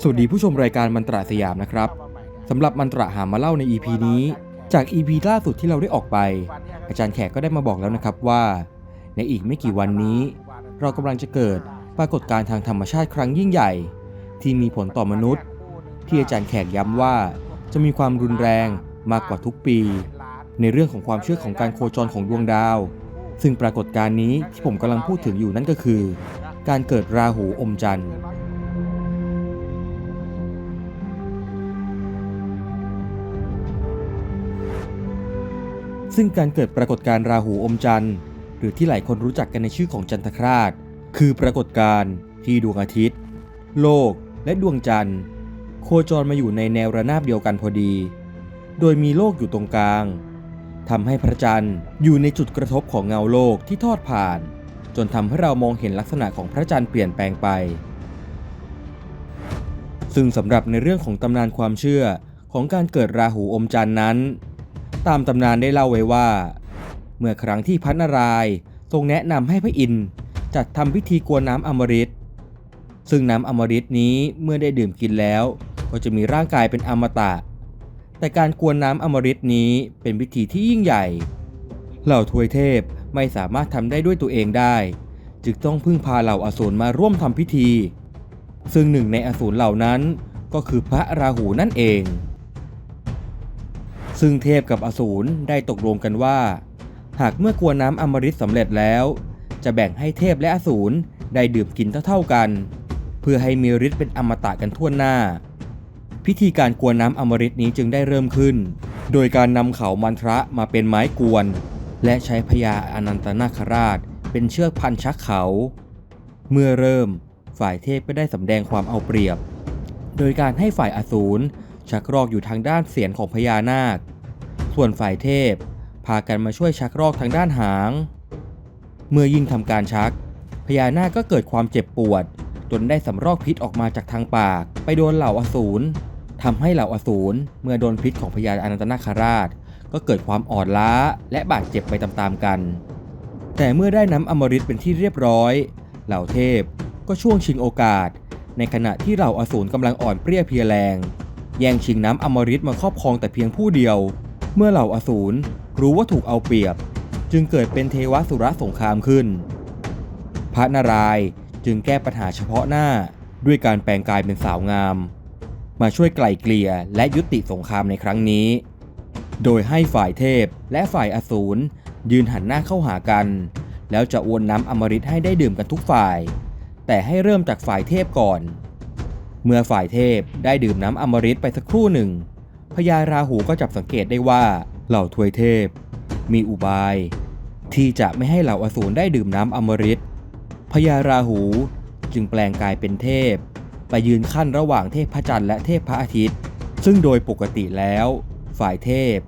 สวัสดีผู้ชมรายการมันตราสยามนะครับสำหรับมันตราหามาเล่าใน EP นี้ จาก EP ล่าสุดที่เราได้ออกไป อาจารย์แขกก็ได้มาบอกแล้วนะครับว่า ในอีกไม่กี่วันนี้ เรากำลังจะเกิดปรากฏการณ์ทางธรรมชาติครั้งยิ่งใหญ่ ที่มีผลต่อมนุษย์ ที่อาจารย์แขกย้ำว่า จะมีความรุนแรงมากกว่าทุกปี ในเรื่องของความเชื่อของการโคจรของดวงดาว ซึ่งปรากฏการณ์นี้ที่ผมกำลังพูดถึงอยู่นั่นก็คือ การเกิดราหูอมจันทร์ ซึ่งการเกิดปรากฏการณ์ราหูอมจันทร์ หรือที่หลายคนรู้จักกันในชื่อของจันทคราช คือปรากฏการณ์ที่ดวงอาทิตย์ โลกและดวงจันทร์ โคจรมาอยู่ในแนวระนาบเดียวกันพอดี โดยมีโลกอยู่ตรงกลางทำให้พระจันทร์อยู่ในจุดกระทบของเงาโลกที่ทอดผ่าน จนทำให้เรามองเห็นลักษณะของพระจันทร์เปลี่ยนแปลงไป ซึ่งสำหรับในเรื่องของตำนานความเชื่อของการเกิดราหูอมจันทร์นั้น ตามตำนานได้เล่าไว้ว่า เมื่อครั้งที่พระนารายณ์ทรงแนะนำให้พระอินทร์จัดทำพิธีกวนน้ำอมฤตซึ่งน้ำอมฤตนี้เมื่อได้ดื่มกินแล้ว ก็จะมีร่างกายเป็นอมตะ แต่การกวนน้ำอมฤตนี้เป็นพิธีที่ยิ่งใหญ่ เหล่าทวยเทพไม่สามารถทำได้ด้วยตัวเองได้ จึงต้องพึ่งพาเหล่าอสูรมาร่วมทำพิธี ซึ่งหนึ่งในอสูรเหล่านั้นก็คือพระราหูนั่นเอง ซึ่งเทพกับอสูรได้ตกลงกันว่า หากเมื่อกวนน้ำอมฤตสำเร็จแล้ว จะแบ่งให้เทพและอสูรได้ดื่มกินเท่าๆกัน เพื่อให้มีฤทธิ์เป็นอมตะกันทั่วหน้า พิธีการกวนน้ำอมฤตนี้จึงได้เริ่มขึ้น โดยการนำเขามันทระมาเป็นไม้กวน และใช้พญาอนันตนาคราช เป็นเชือกพันชักเขา เมื่อเริ่มฝ่ายเทพก็ได้สำแดงความเอาเปรียบ โดยการให้ฝ่ายอสูร ชักรอกอยู่ทางด้านเสียนของพญานาค ส่วนฝ่ายเทพ พากันมาช่วยชักรอกทางด้านหาง เมื่อยิ่งทำการชัก พญานาคก็เกิดความเจ็บปวด จนได้สำรอกพิษออกมาจากทางปาก ไปโดนเหล่าอสูรทำให้เหล่าอสูรเมื่อโดนพิษของพญาอนันตนาคราช ก็เกิดความอ่อนล้าและบาดเจ็บไปตามๆกัน แต่เมื่อได้น้ำอมฤตเป็นที่เรียบร้อย เหล่าเทพก็ช่วงชิงโอกาส ในขณะที่เหล่าอสูรกำลังอ่อนเปรี้ยเพรียแรง แย่งชิงน้ำอมฤตมาครอบครองแต่เพียงผู้เดียว เมื่อเหล่าอสูรรู้ว่าถูกเอาเปรียบ จึงเกิดเป็นเทวสุรสงครามขึ้น พระนารายณ์จึงแก้ปัญหาเฉพาะหน้าด้วยการแปลงกายเป็นสาวงาม มาช่วยไกล่เกลี่ยและยุติสงครามในครั้งนี้ โดยให้ฝ่ายเทพและฝ่ายอสูรยืนหันหน้าเข้าหากัน แล้วจะอวนน้ำอมฤตให้ได้ดื่มกันทุกฝ่าย แต่ให้เริ่มจากฝ่ายเทพก่อน เมื่อฝ่ายเทพได้ดื่มน้ำอมฤตไปสักครู่หนึ่งพญาราหูก็จับสังเกตได้ว่าเหล่าทวยเทพ มีอุบาย ที่จะไม่ให้เหล่าอสูรได้ดื่มน้ำอมฤตพญาราหูจึงแปลงกายเป็นเทพ ไปยืนขั้นระหว่างเทพพระจันทร์และเทพพระอาทิตย์ ซึ่งโดยปกติแล้ว ฝ่ายเทพ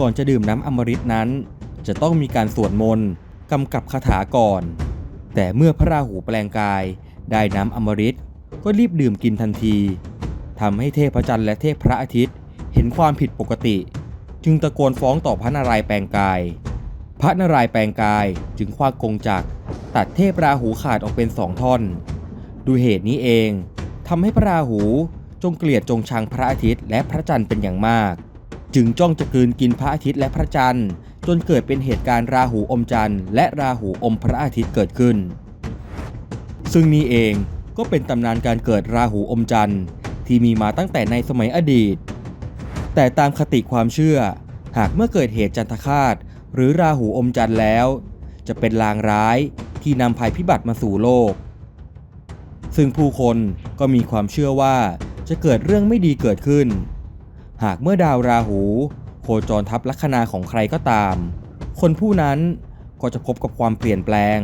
ก่อนจะดื่มน้ำอมฤตนั้น จะต้องมีการสวดมนต์กำกับคาถาก่อน แต่เมื่อพระราหูแปลงกายได้น้ำอมฤต ก็รีบดื่มกินทันทีทำให้เทพพระจันทร์และเทพพระอาทิตย์ เห็นความผิดปกติ จึงตะโกนฟ้องต่อพระนารายณ์แปลงกาย พระนารายณ์แปลงกายจึงคว้ากงจักรตัดเทพราหูขาดออกเป็นสองท่อน ดูเหตุนี้เองทำให้พระราหูจงเกลียดจงชังพระอาทิตย์และพระจันทร์เป็นอย่างมาก จึงจ้องจะกลืนกินพระอาทิตย์และพระจันทร์จนเกิดเป็นเหตุการณ์ราหูอมจันทร์และราหูอมพระอาทิตย์เกิดขึ้น ซึ่งนี่เอง ก็เป็นตำนานการเกิดราหูอมจันทร์ที่มีมาตั้งแต่ในสมัยอดีต แต่ตามคติความเชื่อ หากเมื่อเกิดเหตุจันทคาตหรือราหูอมจันทร์แล้ว จะเป็นลางร้ายที่นำภัยพิบัติมาสู่โลก ซึ่งผู้คนก็มีความเชื่อว่าจะเกิดเรื่องไม่ดีเกิดขึ้น หากเมื่อดาวราหู โคจรทับลัคนาของใครก็ตาม คนผู้นั้นก็จะพบกับความเปลี่ยนแปลง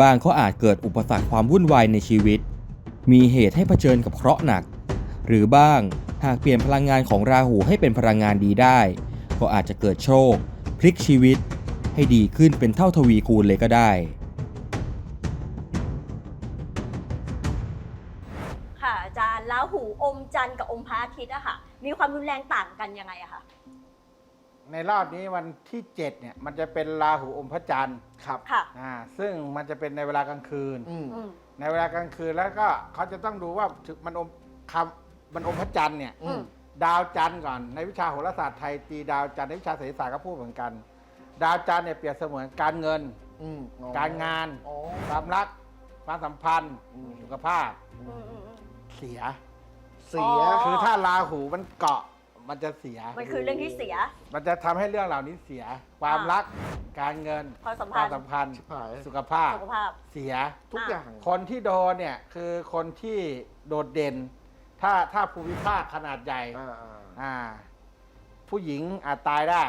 บางเขาอาจเกิดอุปสรรคความวุ่นวายในชีวิต มีเหตุให้เผชิญกับเคราะห์หนัก หรือบ้างหากเปลี่ยนพลังงานของราหูให้เป็นพลังงานดีได้ ก็อาจจะเกิดโชค พลิกชีวิต ให้ดีขึ้นเป็นเท่าทวีคูณเลยก็ได้ ค่ะอาจารย์แล้วหูอมจันทร์กับอมพระอาทิตย์อะค่ะ มีความรุนแรงต่างกันยังไงอะคะ ในรอบนี้วันที่เจ็ดเนี่ย มันจะเป็นราหูอมพระจันทร์ครับค่ะ อ่าซึ่งมันจะเป็นในเวลากลางคืน อืมอืม ในเวลากลางคืนแล้วก็เขาจะต้องดูว่าถึงมันอมคำมันอมพระจันทร์เนี่ย อืม ดาวจันทร์ก่อน ในวิชาโหราศาสตร์ไทยตีดาวจันทร์ในวิชาเศรษฐศาสตร์ก็พูดเหมือนกัน ดาวจันทร์เนี่ยเปรียบเสมือนการเงิน อืมอ๋อการงาน อ๋อ ความรัก ความสัมพันธ์อืม สุขภาพอืมอืมอืม เสีย เสีย อ๋อ คือถ้าราหูมันเกาะ มันจะเสีย มันคือเรื่องที่เสีย มันจะทำให้เรื่องเหล่านี้เสีย ความอ่ารัรักการเงินความสัมคพัวามนธ์สัมพันธ์ชิบหาย สุขภาพ สุขภาพ เสีย ทุกอะอย่าง คนที่โดนเนี่ยคือคนที่โดดเด่น ถ้าถ้าภูมิภาคขนาดใหญ่ อ่าอ่าอ่า ผู้หญิงอาจตายได้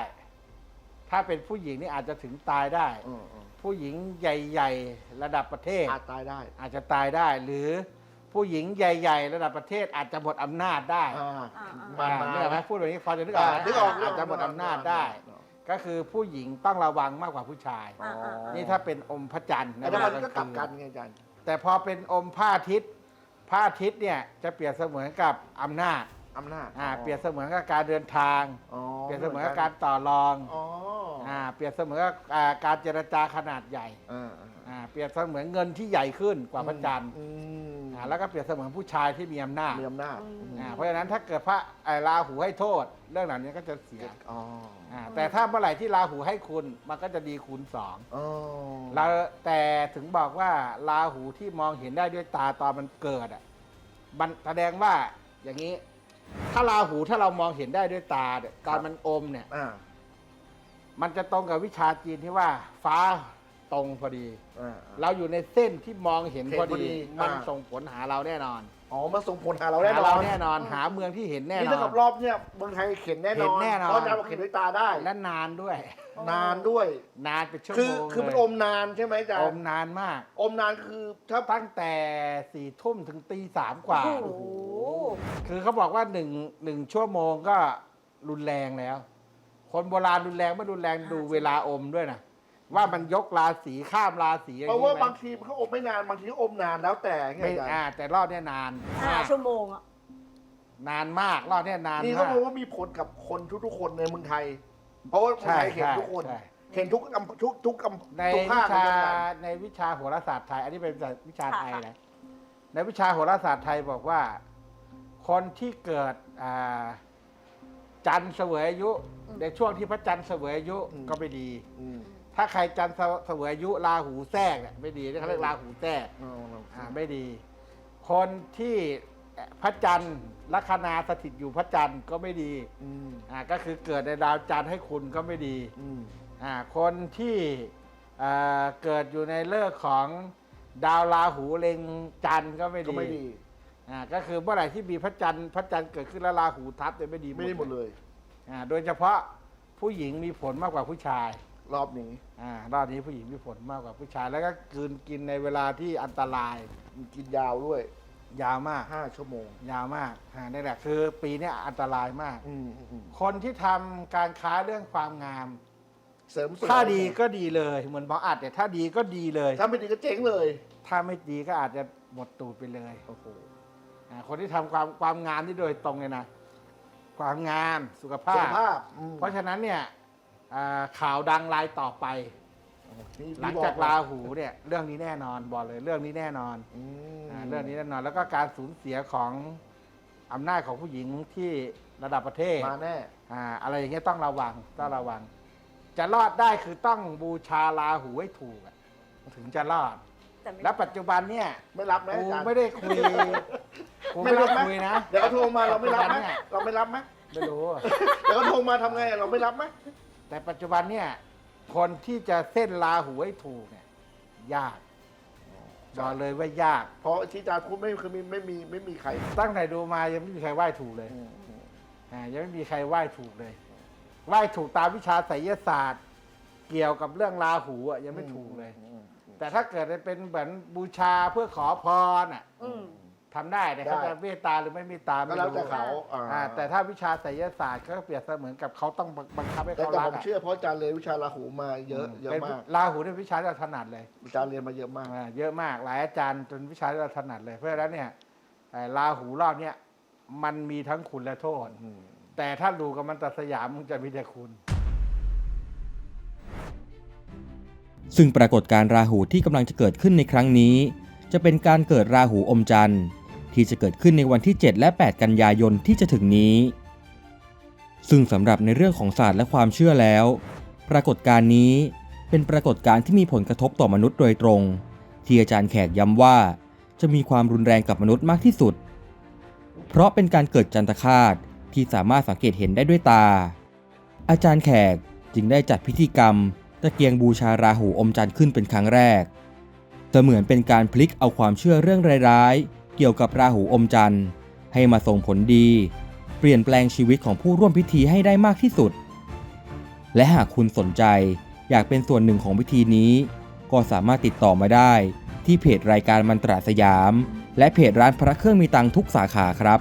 ถ้าเป็นผู้หญิงนี่อาจจะถึงตายได้ อืมอืมผู้หญิงใหญ่ ๆ ระดับประเทศ อาจตายได้ อาจจะตายได้หรือ ผู้หญิงใหญ่ ๆ ระดับประเทศอาจจะหมดอำนาจได้อ่า อ่ามาอ่า มานึกออกไหมพูดแบบนี้พอจะนึกออกไหมอ่านึกออกนึกออกอาจจะหมดอำนาจได้ นึกออก ก็คือผู้หญิงต้องระวังมากกว่าผู้ชาย อ่าอ่าอ่านี่ถ้าเป็นอมพระจันทร์อันนั้นมันเวก็ลากกลาลังบคืนกันไงอาจารย์ แต่พอเป็นอมพระอาทิตย์พระอาทิตย์เนี่ยจะเปรียบเสมือนกับอำนาจ อำนาจอ่าเปรียบเสมือนกับการเดินทาง อ๋อเปรียบเสมือนกับการต่อรองอ๋ออ่าอ่าเปรียบเสมือนกับอ่าการเจรจาขนาดใหญ่อ่าอ่าเปรียบเสมือนเงินที่ใหญ่ขึ้นกว่าพระจันทร์อืมอ่าแล้วก็เปรียบเสมือนผู้ชายที่มีอำนาจมีอำนาจอืมอ่าเพราะฉะนั้นถ้าเกิดพระไอ้ราหูให้โทษ เรื่องเหล่านี้ก็จะเสียอ๋ออ่าแต่ถ้าเมื่อไหร่ที่ราหูให้คุณมันก็จะดีคูณสอง อ๋อเราแต่ถึงบอกว่าราหูที่มองเห็นได้ด้วยตาตอนมันเกิดอะมันแสดงว่าอย่างนี้ ถ้าราหูถ้าเรามองเห็นได้ด้วยตาเนี่ยตอนมันอมเนี่ย อ่ามันจะตรงกับวิชาจีนที่ว่า ฟ้าตรงพอดี อ่าเราอยู่ในเส้นที่มองเห็นเห็นพอพอดีดี มันอ่า ส่งผลหาเราแน่นอนอ๋อมาส่งผลหาเราแน่นหาอเรานแน่นอนหาเมืองที่เห็นแน่นี่นอเท่ากับนรอบเนี่ยเมืองไทยเข็นแน่นอนเห็นแน่นอน เพราะอาจารย์บอกเข็นด้วยตาได้ และนานด้วย นานด้วย นานเป็นชั่วคือโมงคือมันเลยอมนานใช่ไหมอาจารอย์มนานมาก อมนานคือถ้า ตั้งแต่สี่ทุ่มถึงตีสามกว่าโอ้โห คือเขาบอกว่าหนึ่งหนึ่งชั่วโมงก็รุนแรงแล้ว คนโบราณรุนแรงไม่รุนแรงดูเวลาอมด้วยนะว่ามันยกราศีข้ามราศีอะไรเพราะว่าอย่บางงนี้ทีมันก็อมไม่นานบางทีก็อมนานแล้วแต่ไหมไงไม่อาจารอ่าย์แต่รอบเนี้ยนานห้ามากชั่วโมงอะนานมากรอบเนี้ยนานนี่เขามากบอกว่ามีผลกับคนทุกๆคนในเมืองไทย เพราะว่าเมืองใช่ไทยเห็นใช่ทุกคนใช่เห็นทุกอำทุกทุกอำในทุกวิภาคชาเหมือนกันในวิชาโหราศาสตร์ไทย อันนี้เป็นวิชาไทยค่ะนะในวิชาโหราศาสตร์ไทยบอกว่า คนที่เกิดอ่าจันทร์เสวยอายุ ในช่วงที่พระจันทร์เสวยอายุก็ไม่ดีอืมถ้าใครจันทร์เสวยอายุราหูแทรกเนี่ยไม่ดีนี่เขาเรียกราหูแทรกเอาเราอ่าไม่ดี คนที่พระจันทร์ลัคนาสถิตอยู่พระจันทร์ก็ไม่ดีอืมอ่าก็คือเกิดในดาวจันทร์ให้คุณก็ไม่ดีอืมอ่าคนที่เอ่อเกิดอยู่ในเลิกษ์ของดาวราหูเล็งจันทร์ก็ไม่ก็ดีไม่ดี อ่าก็คือเมื่อไหร่ที่มีพระจันทร์พระจันทร์เกิดขึ้นแล้วราหูทับเนี่ยไม่ดีไม่ได้หมดเลยอ่าโดยเฉพาะผู้หญิงมีผลมากกว่าผู้ชาย รอบนี้อ่ารอบนี้ผู้หญิงมีผลมากกว่าผู้ชาย แล้วก็กินกินในเวลาที่อันตรายมันกินยาวด้วยยาวมาก ห้าชั่วโมง ยาวมากอ่านี่แหละคือปีเนี้ยอันตรายมากอืมอืมอืมคนที่ทำการค้าเรื่องความงาม เสริมสวยถ้าดีก็ดีเลยเหมือนหมออัดเนี่ยถ้าดีก็ดีเลย ถ้าไม่ดีก็เจ๊งเลยถ้าไม่ดีก็อาจจะหมดตูดไปเลย โอ้โหอ่า คนที่ทำความความงามที่โดยตรงเลยนะ ความงามสุขภาสุพ ขภาพอืมเพราะฉะนั้นเนี่ยอ่าข่าวดังรายต่อไป นี่หลังจากราหูเนี่ยเรื่องนี้แน่นอนบอกเลยเรื่องนี้แน่นอนอืมอ่าเรื่องนี้แน่นอน แล้วก็การสูญเสียของอำนาจของผู้หญิงที่ระดับประเทศ มาแน่ อ่าอะไรอย่างเงี้ยต้องระวังต้องระวัง จะรอดได้คือต้องบูชาราหูให้ถูกอะถึงจะรอด แต่ไม่แล้วปัจจุบันเนี่ยไม่รับไหมกูอาจารย์ ไม่ได้คุยกูไม่ไม่รัได้บไหมคุยนะ เดี๋ยวเขาโทรมาเราไม่รับไหมปัจจุบันเนี่ย เราไม่รับไหมไม่รู้ เดี๋ยวเขาโทรมาทำไงเราไม่รับไหมแต่ปัจจุบันเนี่ย คนที่จะเส้นราหูให้ถูกเนี่ย ยากบอกเลยว่ายาก เพราะที่อาจารย์พูดไม่คือมีไม่มีไม่มีใครตั้งแต่ดูมายังไม่มีใครไหว้ถูกเลยอืมอืมอ่ายังไม่มีใครไหว้ถูกเลย ไหว้ถูกตามวิชาไสยศาสตร์ เกี่ยวกับเรื่องราหูอะยังไม่ถูกเลย อืมอืม แต่ถ้าเกิดเป็นเหมือนบูชาเพื่อขอพรอะอืม ทำได้แต่เขาได้ จะเมตตาหรือไม่เมตตาก็ไม่แล้วรู้แต่เขาอ่าอ่าแต่ถ้าวิชาไสยศาสตร์ก็เปรียบเสมือนกับเขาต้องบังคับให้แต่เขาแต่รัผกมอะเชื่อเพราะอาจารย์เรียนวิชาราหูมาเยอะเยอะป็นมากราหูเป็นวิชาที่เราถนัดเลยอาจารย์เรียนมาเยอะมาก อ่าเยอะมากหลายอาจารย์จนวิชาที่เราถนัดเลย เพราะฉะนั้นเนี่ยไอ้ราหูรอบเนี้ยมันมีทั้งคุณและโทษอืมแต่ถ้าดูกับมันตัดสยามมึงจะมีแต่คุณ ซึ่งปรากฏการราหูที่กำลังจะเกิดขึ้นในครั้งนี้ จะเป็นการเกิดราหูอมจันทร์ ที่จะเกิดขึ้นในวันที่ 7 และ 8 กันยายนที่จะถึงนี้ ซึ่งสำหรับในเรื่องของศาสตร์และความเชื่อแล้ว ปรากฏการณ์นี้เป็นปรากฏการณ์ที่มีผลกระทบต่อมนุษย์โดยตรง ที่อาจารย์แขกย้ำว่า จะมีความรุนแรงกับมนุษย์มากที่สุด เพราะเป็นการเกิดจันทคาตที่สามารถสังเกตเห็นได้ด้วยตา อาจารย์แขกจึงได้จัดพิธีกรรม ตะเกียงบูชาราหูอมจันทร์ขึ้นเป็นครั้งแรก เสมือนเป็นการพลิกเอาความเชื่อเรื่องร้ายๆ เกี่ยวกับราหูอมจันทร์ให้มาส่งผลดี เปลี่ยนแปลงชีวิตของผู้ร่วมพิธีให้ได้มากที่สุด และหากคุณสนใจอยากเป็นส่วนหนึ่งของพิธีนี้ ก็สามารถติดต่อมาได้ที่เพจรายการมันตราสยาม และเพจร้านพระเครื่องมีตังทุกสาขาครับ